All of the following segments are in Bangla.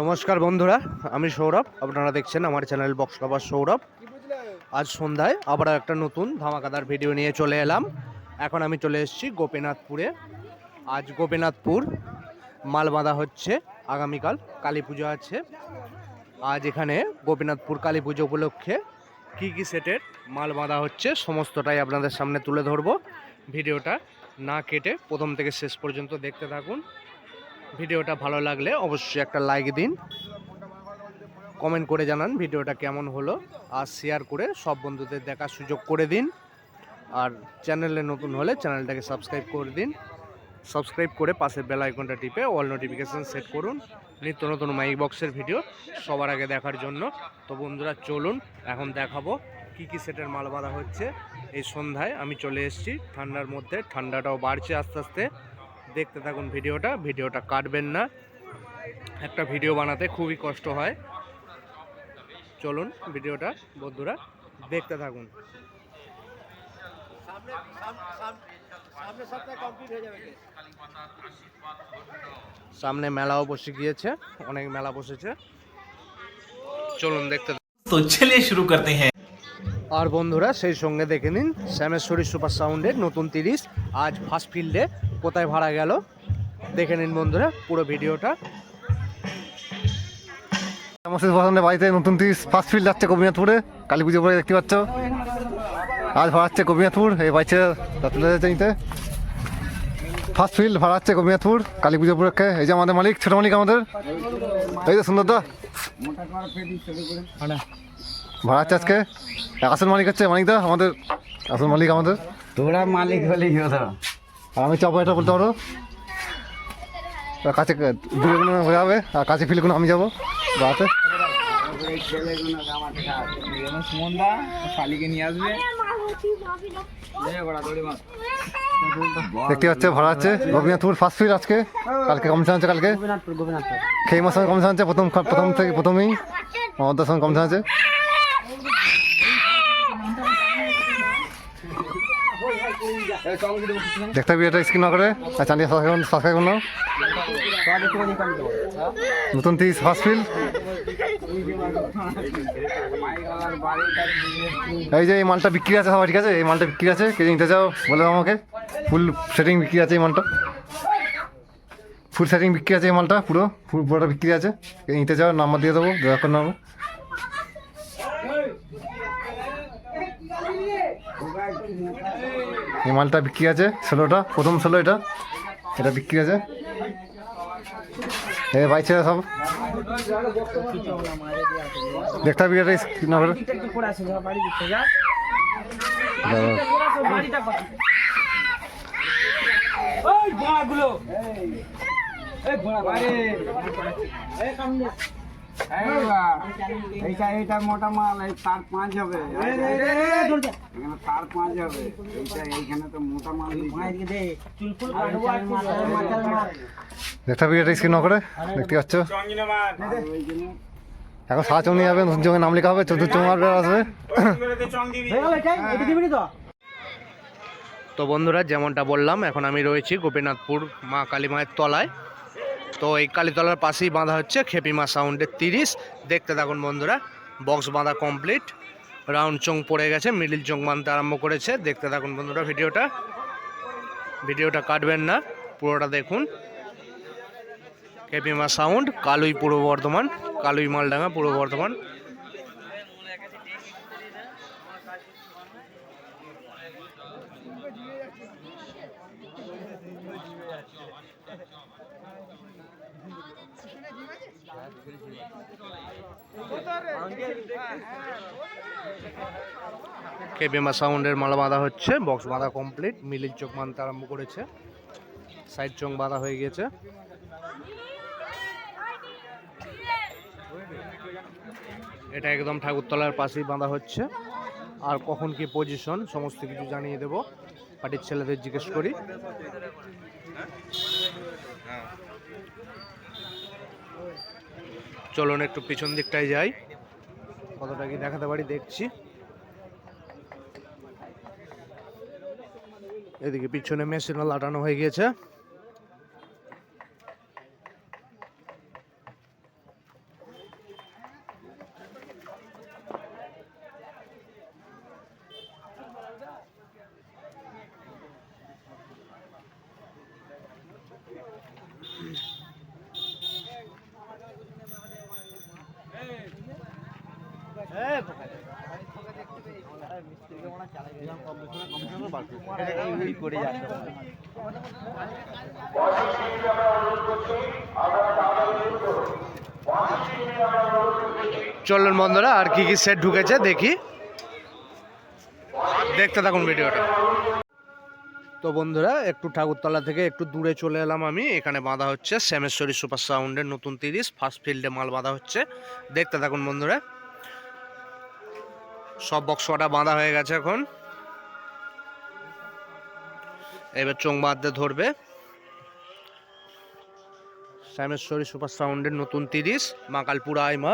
নমস্কার বন্ধুরা, আমি সৌরভ। আপনারা দেখছেন আমার চ্যানেল বক্স লাভার সৌরভ। আজ সন্ধ্যায় আবার একটা নতুন ধামাকাদার ভিডিও নিয়ে চলে এলাম। এখন আমি চলে এসেছি গোপীনাথপুরে। আজ গোপীনাথপুর মাল বাঁধা হচ্ছে, আগামীকাল কালী পুজো আছে। আজ এখানে গোপীনাথপুর কালী পুজো উপলক্ষে কী কী সেটের মাল বাঁধা হচ্ছে সমস্তটাই আপনাদের সামনে তুলে ধরবো। ভিডিওটা না কেটে প্রথম থেকে শেষ পর্যন্ত দেখতে থাকুন। ভিডিওটা ভালো লাগলে অবশ্যই একটা লাইক দিন। কমেন্ট করে জানান ভিডিওটা কেমন হলো আর শেয়ার করে সব বন্ধুদের দেখার সুযোগ করে দিন। আর চ্যানেলে নতুন হলে চ্যানেলটাকে সাবস্ক্রাইব করে দিন। সাবস্ক্রাইব করে পাশের বেল আইকনটা টিপে অল নোটিফিকেশান সেট করুন। নিত্য নতুন মাইক বক্সের ভিডিও সবার আগে দেখার জন্য। তো বন্ধুরা, চলুন, এখন দেখাবো কি কি সেটের মাল বাঁধা হচ্ছে। এই সন্ধ্যায় আমি চলে এসেছি ঠান্ডার মধ্যে। ঠান্ডাটাও বাড়ছে আস্তে আস্তে। দেখতে থাকুন ভিডিওটা ভিডিওটা কাটবেন না। একটা ভিডিও বানাতে খুবই কষ্ট হয়। চলুন ভিডিওটা বন্ধুরা দেখতে থাকুন। সামনে মেলাও বসে গিয়েছে অনেক মেলা বসেছে। চলুন দেখতে তো ছেলে শুরু করতে হ্যাঁ। আর বন্ধুরা সেই সঙ্গে দেখে নিন শ্যামেশ্বরী সুপার সাউন্ডের নতুন তিরিশ আজ ফার্স্ট ফিল্ডে কোথায় ভাড়া গেল? দেখে নিন বন্ধুরা পুরো ভিডিওটা। বাড়িতে নতুন তিরিশ ফার্স্ট ফিল্ড যাচ্ছে কবিনাথপুরে। কালী পুজো পরে দেখতে পাচ্ছ? আজ ভাড়াচ্ছে কবিনাথপুর এই যাচ্ছে নিতে। ফার্স্ট ফিল্ড ভাড়াচ্ছে কবিনাথপুর কালী পুজো উপলক্ষে। এই যে আমাদের মালিক ছোট মালিক আমাদের। এই যে সুন্দর দা ভাড়াচ্ছে আজকে। আসল মালিক হচ্ছে মালিক দা আমাদের আসল মালিক আমাদের। তোরা মালিক হলেই হতো। আর আমি চাপো এটা বলতে পারো? কাছে দূরেগুলো হয়ে যাবে আর কাছে ফিল্ডগুলো আমি যাব। শালিকে নিয়ে আসবে দেখতে পাচ্ছে ভাড়া আছে। গোপীনাথপুর ফার্স্ট ফিল্ড আজকে। কালকে কমিশন আছে কালকে। খেয়ে মাসের কমিশন আছে প্রথম প্রথম থেকে প্রথমেই। আমাদের সঙ্গে কমিশন আছে। দেখতে হবে এটা স্ক্রিন করে আর চালিয়ে সাবস্ক্রাইব সাবস্ক্রাইব করো নতুন তিরিশ ফিল্ড এই যে এই মালটা বিক্রি আছে সবাই, ঠিক আছে? এই মালটা বিক্রি আছে কে নিতে চাও, বলে আমাকে। ফুল সেটিং বিক্রি আছে এই মালটা। ফুল সেটিং বিক্রি আছে এই মালটা, পুরো। ফুল পুরোটা বিক্রি আছে। নিতে চাও নাম্বার দিয়ে দেবো, দয়া করে নাম্বার এই মালটা বিক্রি আছে ষোলোটা, প্রথম ষোলো এটা। এটা বিক্রি আছে। এ বাইছে সব। দেখতে হবে এটা স্ক্রিন করে এইটা এইটা মোটা মাল এই তার পাঁচ হবে। এখানে তার পাঁচ হবে। এইটা এইখানে তো মোটা মাল দেখতে হবে এটা স্ক্রিন করে? দেখতে পাচ্ছ? এখন সারা চং নিয়ে যাবে নাম লেখা হবে চতুর্থ আসবে। তো বন্ধুরা যেমনটা বললাম এখন আমি রয়েছি গোপীনাথপুর মা কালী মায়ের তলায়। তো এই কালীতলার পাশেই বাঁধা হচ্ছে খেপিমা সাউন্ডের তিরিশ। দেখতে থাকুন বন্ধুরা, বক্স বাঁধা কমপ্লিট রাউন্ড চং পড়ে গেছে মিডিল চং বাঁধতে আরম্ভ করেছে। দেখতে থাকুন বন্ধুরা ভিডিওটা। ভিডিওটা কাটবেন না, পুরোটা দেখুন। খেপিমা সাউন্ড, কালুই পূর্ব বর্ধমান, কালুই মালডাঙ্গা পূর্ব বর্ধমান। কেবিএমা সাউন্ডের মালা বাঁধা হচ্ছে, বক্স বাঁধা কমপ্লিট মিলির চোখ মানতে আরম্ভ করেছে সাইড চোখ বাঁধা হয়ে গেছে। এটা একদম ঠাকুরতলার পাশেই বাঁধা হচ্ছে। আর কখন কি পজিশন সমস্ত কিছু জানিয়ে দেব। পার্টির ছেলেদের জিজ্ঞেস করি। চলুন একটু পিছন দিকটায় যাই। কতটা কি দেখাতে পারি দেখছি। এদিকে পিছনে মেশিনও লাটানো হয়ে গিয়েছে। চলুন বন্ধুরা, আর কি কি সেট ঢুকেছে দেখি। দেখতে থাকুন ভিডিওটা। তো বন্ধুরা, একটু ঠাকুরতলা থেকে একটু দূরে চলে এলাম আমি। এখানে বাঁধা হচ্ছে শ্যামেশ্বরী সুপার সাউন্ডের নতুন তিরিশ। ফার্স্ট ফিল্ডে মাল বাঁধা হচ্ছে। দেখতে থাকুন বন্ধুরা। সব বক্স কটা বাঁধা হয়ে গেছে এখন। এবার চোখ বাঁধতে ধরবে। শ্যামেশ্বরী সুপার সাউন্ডের নতুন তিরিশ মাকালপুরা আইমা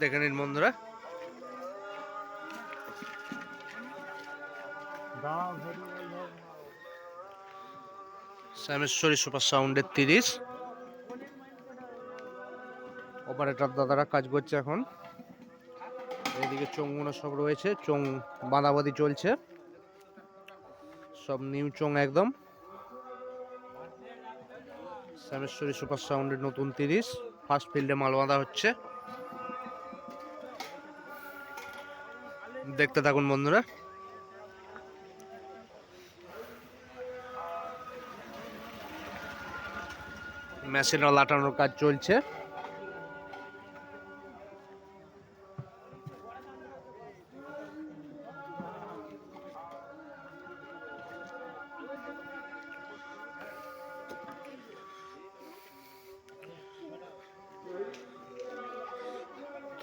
দেখে নিন বন্ধুরা। শ্যামেশ্বরী সুপার সাউন্ডের তিরিশ। অপারেটর দাদারা কাজ করছে এখন। এইদিকে চোঙগুলো সব রয়েছে, চোং বাঁধাবাঁধি চলছে। সব নিউ চোং একদম। শ্যামেশ্বরী সুপার সাউন্ডের নতুন তিরিশ, ফার্স্ট ফিল্ডে মাল বাঁধা হচ্ছে। দেখতে থাকুন বন্ধুরা। মেশিনও লাটানোর কাজ চলছে।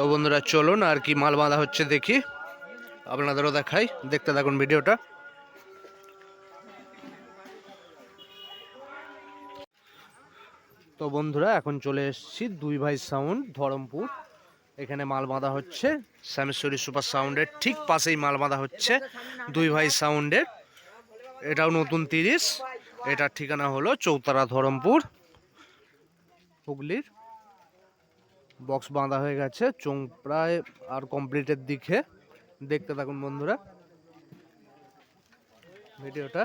তো বন্ধুরা, চলুন আর কি মাল বাঁধা হচ্ছে দেখি। আপনাদেরও দেখাই, দেখতে থাকুন ভিডিওটা। তো বন্ধুরা, এখন চলে এসেছি দুই ভাই সাউন্ড, ধরমপুর। এখানে মাল বাঁধা হচ্ছে শ্যামেশ্বরী সুপার সাউন্ডের ঠিক পাশেই মাল বাঁধা হচ্ছে দুই ভাই সাউন্ডের। এটাও নতুন তিরিশ, এটার ঠিকানা হলো চৌতারা ধরমপুর, হুগলির বক্স বাঁধা হয়ে গেছে চোং প্রায় আর কমপ্লিটের দিকে। দেখতে থাকুন বন্ধুরা। ভিডিওটা।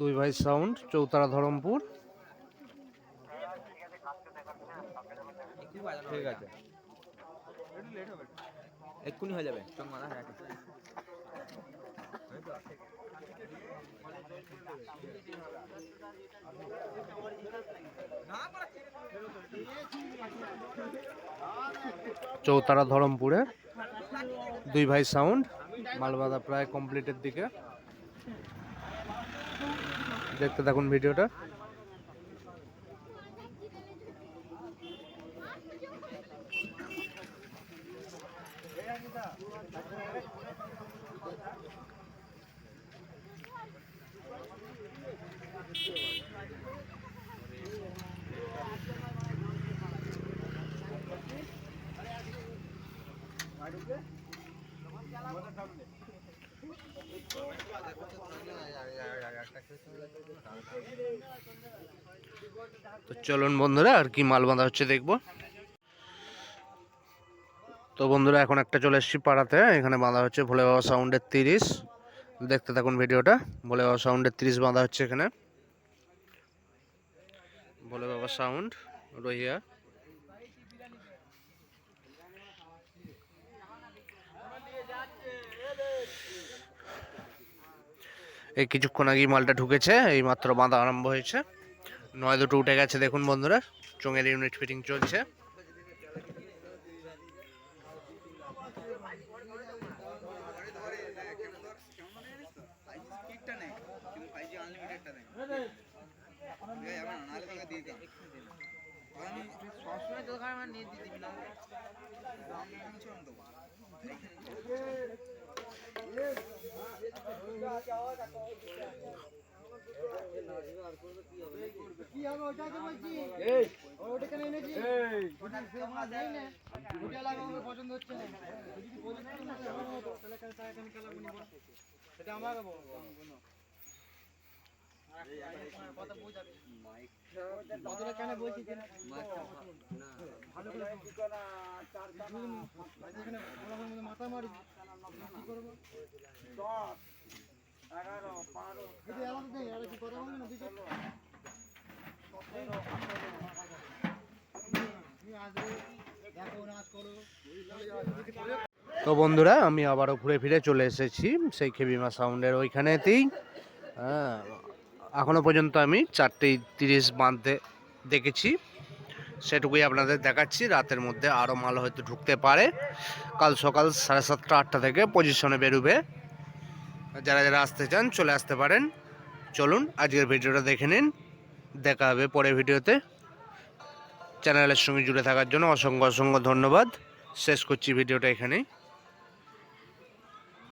দুই ভাই সাউন্ড চৌতারা ধরমপুর। ঠিক আছে। এক্ষুনি হয়ে যাবে। চৌতারা ধরমপুরে দুই ভাই সাউন্ড মালবাদা প্রায় কমপ্লিটের দিকে। দেখতে থাকুন ভিডিওটা। তো চলুন বন্ধুরা, আর কি মাল বাঁধা হচ্ছে দেখব। তো বন্ধুরা, এখন একটা চলে এসেছি পাড়াতে, এখানে বাঁধা হচ্ছে ভোলে বাবা সাউন্ডের তিরিশ। দেখতে থাকুন ভিডিওটা, ভোলে বাবা সাউন্ডের তিরিশ বাঁধা হচ্ছে এখানে। ভোলে বাবা সাউন্ড, রহিয়া। এই কিছুক্ষণ আগেই মালটা ঢুকেছে এই মাত্র বাঁধা আরম্ভ হয়েছে। নয় দুটো উঠে গেছে দেখুন বন্ধুরা। চোঙের ইউনিট ফিটিং চলছে। মাথা মারি কি করব দশ এগারো বারো তো বন্ধুরা, আমি আবারও ঘুরে ফিরে চলে এসেছি সেই খেবিমা সাউন্ডের ওইখানেতেই। হ্যাঁ, এখনও পর্যন্ত আমি চারটে তিরিশ বাঁধতে দেখেছি। সেটুকুই আপনাদের দেখাচ্ছি, রাতের মধ্যে আরও মাল হয়তো ঢুকতে পারে। কাল সকাল সাড়ে সাতটা, আটটা থেকে পজিশনে বেরোবে। যারা যারা আসতে চান, চলে আসতে পারেন। চলুন, আজকের ভিডিওটা দেখে নিন। দেখা হবে পরের ভিডিওতে। চ্যানেলের সঙ্গে জুড়ে থাকার জন্য অসংখ্য অসংখ্য ধন্যবাদ। শেষ করছি ভিডিওটা এখানেই।